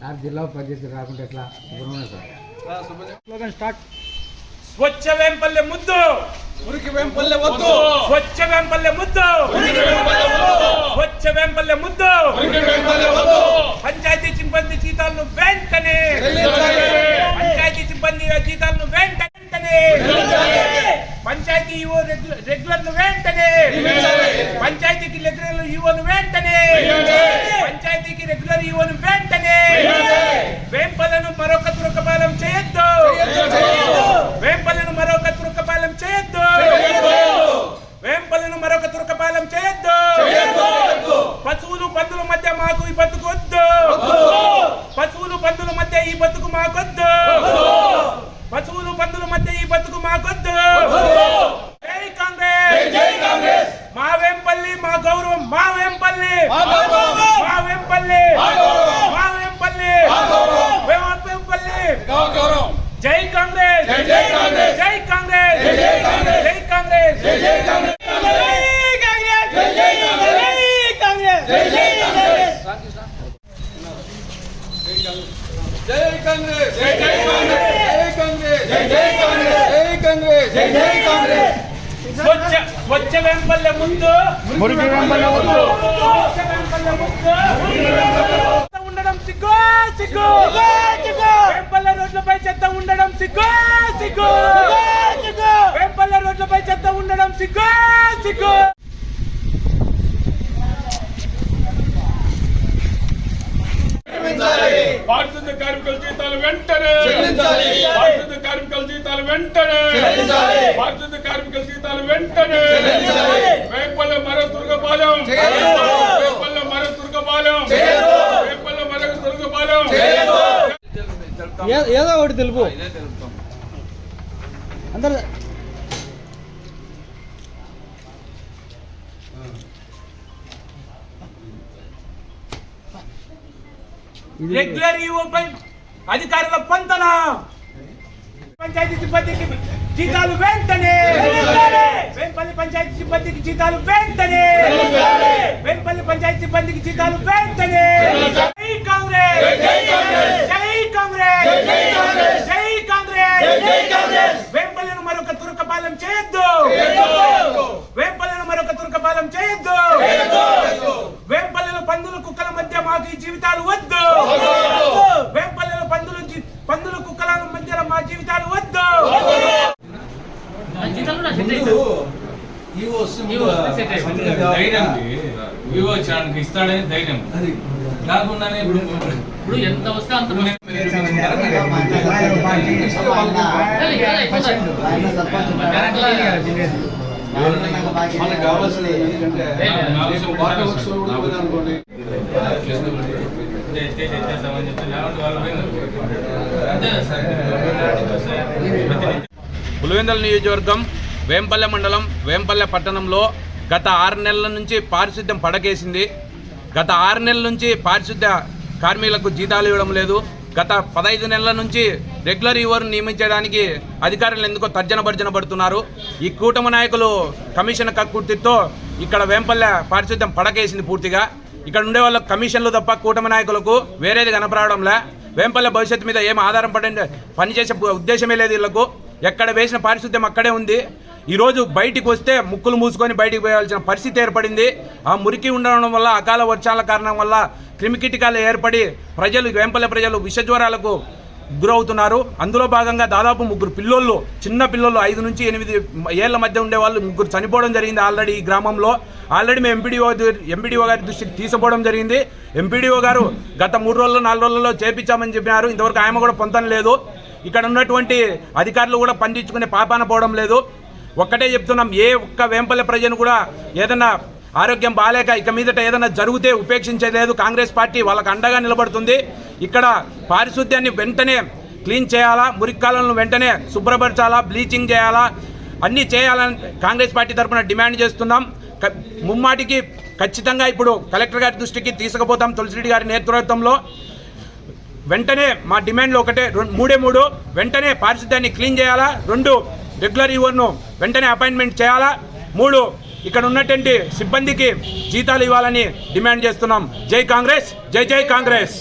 Sir జిల్లా పనిచేసి రాకుంటే ఎట్లా? ఇప్పుడు సార్. స్టార్ట్. స్వచ్ఛ వెంపల్లె ముద్దు. మురికి వెంపల్లె వద్దు స్వచ్ఛ వెంపల్లె ముద్దు. స్వచ్ఛ వెంపల్లె ముద్దు. పంచాయతీ సిబ్బంది జీతాలను వెంటనే చెల్లించాలి. పంచాయతీ సిబ్బంది జీతాలను వెంటనే పంచాయతీ ఈవో రెగ్యులర్ రెగ్యులర్లు వెంటనే నియమించాలి. పంచాయతీకి రెగ్యులర్ ఈవోను వెంటనే నియమించాలి. పంచాయతీకి రెగ్యులర్ ఈవోను వెంటనే నియమించాలి. వేంపలను మరొక తురకపాలెం చేయొద్దు చేయొద్దు, చేయొద్దు. వేంపలను మరొక తురకపాలెం చేయొద్దు చేయొద్దు. వేంపలను మరొక తురకపాలెం చేయొద్దు చేయొద్దు, చేయొద్దు. పశువులు పందుల మధ్య మాకు ఈ బతుకు వద్దు పశువులు పందుల మధ్య ఈ బతుకు మాకొద్దు పశువులు పందుల మధ్య ఈ బతుకు మాకొద్దు జై కాంగ్రెస్ జై కాంగ్రెస్ మా వెంపల్లి మా గౌరవం మా వెంపల్లి మా గౌరవం. మా వెంపల్లి మా గౌరవం. మా వెంపల్లి మా గౌరవం. మా వెంపల్లి గౌరవం జై కాంగ్రెస్ జై జై కాంగ్రెస్. జై కాంగ్రెస్ జై జై కాంగ్రెస్. జై కాంగ్రెస్ జై జై కాంగ్రెస్ జై జై కాంగ్రెస్ జై జై కాంగ్రెస్ జై కాంగ్రెస్! జై జై కాంగ్రెస్! జై కాంగ్రెస్! జై జై కాంగ్రెస్! జై కాంగ్రెస్! జై జై కాంగ్రెస్! స్వచ్ఛ స్వచ్ఛ వెంపల్లె ముందు! మురికి వెంపల్లె వద్దు. స్వచ్ఛ వెంపల్లె ముందు! ఉండడం సిగ్గు సిగ్గు! వెంపల్లె రోడ్లపై చెత్త ఉండడం సిగ్గు సిగ్గు! వెంపల్లె రోడ్లపై చెత్త ఉండడం సిగ్గు సిగ్గు! పారిశుద్ధ కార్మికుల జీతాలు వెంటనే. పారిశుద్ధ కార్మికుల జీతాలు వెంటనే. పారిశుద్ధ కార్మికుల జీతాలు వెంటనే. వేపల్లె మరో దుర్గపాలెం. వేపల్లె మరో దుర్గపాలెం. వేపల్లె మరో దుర్గపాలెం ఏదో ఒకటి తెలుపు అందరు రెగ్యులర్ ఈఓపై అధికారుల పొంతన. పంచాయతీ సిబ్బందికి జీతాలు వెంటనే. వెంపల్లి పంచాయతీ సిబ్బందికి జీతాలు వెంటనే. వెంపల్లి పంచాయతీ సిబ్బందికి జీతాలు వెంటనే. జై కాంగ్రెస్. జై కాంగ్రెస్. జై కాంగ్రెస్. వేంపల్లెను మరొక తురకపాలెం చేయొద్దు చేయొద్దు. వేంపల్లెలు పందుల కుక్కల మధ్య మాకు ఈ జీవితాలు వద్దు వద్దు. వేంపల్లెలు పందులు జీ- పందుల కుక్కల మధ్య మా జీవితాలు వద్దు ధైర్యం వివో వచ్చానికి ఇస్తాడని ధైర్యం కాకుండానే ఇప్పుడు ఇప్పుడు ఎంత వస్తే అంత మనకు కావాల్సిన ఏంటంటే అనుకోండి చెప్పి వాళ్ళు పులివెందుల నియోజకవర్గం వేంపల్లె మండలం వేంపల్లె పట్టణంలో గత ఆరు నెలల నుంచి పారిశుద్ధ్యం పడకేసింది. గత ఆరు నెలల నుంచి పారిశుద్ధ్య కార్మికులకు జీతాలు ఇవ్వడం లేదు. గత పదహైదు నెలల నుంచి రెగ్యులర్ ఇవర్ నియమించడానికి అధికారులు ఎందుకో తర్జన భర్జన పడుతున్నారు. ఈ కూటమి నాయకులు కమిషన్ కక్కుర్తితో ఇక్కడ వేంపల్లె పారిశుద్ధ్యం పడకేసింది పూర్తిగా. ఇక్కడ ఉండే వాళ్ళ కమిషన్లు తప్ప కూటమి నాయకులకు వేరేది కనపడడంలే వేంపల్లె భవిష్యత్తు మీద ఏం ఆధారం పడే పనిచేసే ఉద్దేశమే లేదు వీళ్ళకు. ఎక్కడ వేసిన పారిశుద్ధ్యం అక్కడే ఉంది. ఈరోజు బయటికి వస్తే ముక్కులు మూసుకొని బయటికి పోయాల్సిన పరిస్థితి ఏర్పడింది. ఆ మురికి ఉండడం వల్ల అకాల వర్షాల కారణం వల్ల క్రిమికీటకాలు ఏర్పడి ప్రజలు వెంపల ప్రజలు విషజ్వరాలకు గురవుతున్నారు. అందులో భాగంగా దాదాపు ముగ్గురు పిల్లోళ్ళు చిన్న పిల్లోళ్ళు ఐదు నుంచి ఎనిమిది ఏళ్ళ మధ్య ఉండే వాళ్ళు ముగ్గురు చనిపోవడం జరిగింది ఆల్రెడీ ఈ గ్రామంలో. ఆల్రెడీ మేము ఎంపీడీఓ ఎంపీడీఓ గారి దృష్టికి తీసుకోవడం జరిగింది. ఎంపీడీఓ గారు గత మూడు రోజులు నాలుగు రోజుల్లో చేపించామని చెప్పినారు. ఇంతవరకు ఆయన కూడా పొందడం లేదు. ఇక్కడ ఉన్నటువంటి అధికారులు కూడా పండించుకునే పాపాన పోవడం లేదు. ఒక్కటే చెప్తున్నాం ఏ ఒక్క వేంపల్లె ప్రజను కూడా ఏదన్నా ఆరోగ్యం బాగాలేక ఇక మీదట ఏదైనా జరిగితే ఉపేక్షించలేదు కాంగ్రెస్ పార్టీ వాళ్ళకు అండగా నిలబడుతుంది. ఇక్కడ పారిశుద్ధ్యాన్ని వెంటనే క్లీన్ చేయాలా? మురిక్కాలను వెంటనే శుభ్రపరచాలా? బ్లీచింగ్ చేయాలా? అన్నీ చేయాలని కాంగ్రెస్ పార్టీ తరఫున డిమాండ్ చేస్తున్నాం. ముమ్మాటికి ఖచ్చితంగా ఇప్పుడు కలెక్టర్ గారి దృష్టికి తీసుకుపోతాం తులసిరెడ్డి గారి నేతృత్వంలో. వెంటనే మా డిమాండ్లు ఒకటే రెండు మూడే మూడు. వెంటనే పారిశుద్ధ్యాన్ని క్లీన్ చేయాలా? రెండు రెగ్యులర్ ఈవర్ను వెంటనే అపాయింట్మెంట్ చేయాలా? మూడు ఇక్కడ ఉన్నటువంటి సిబ్బందికి జీతాలు ఇవ్వాలని డిమాండ్ చేస్తున్నాం. జై కాంగ్రెస్ జై జై కాంగ్రెస్.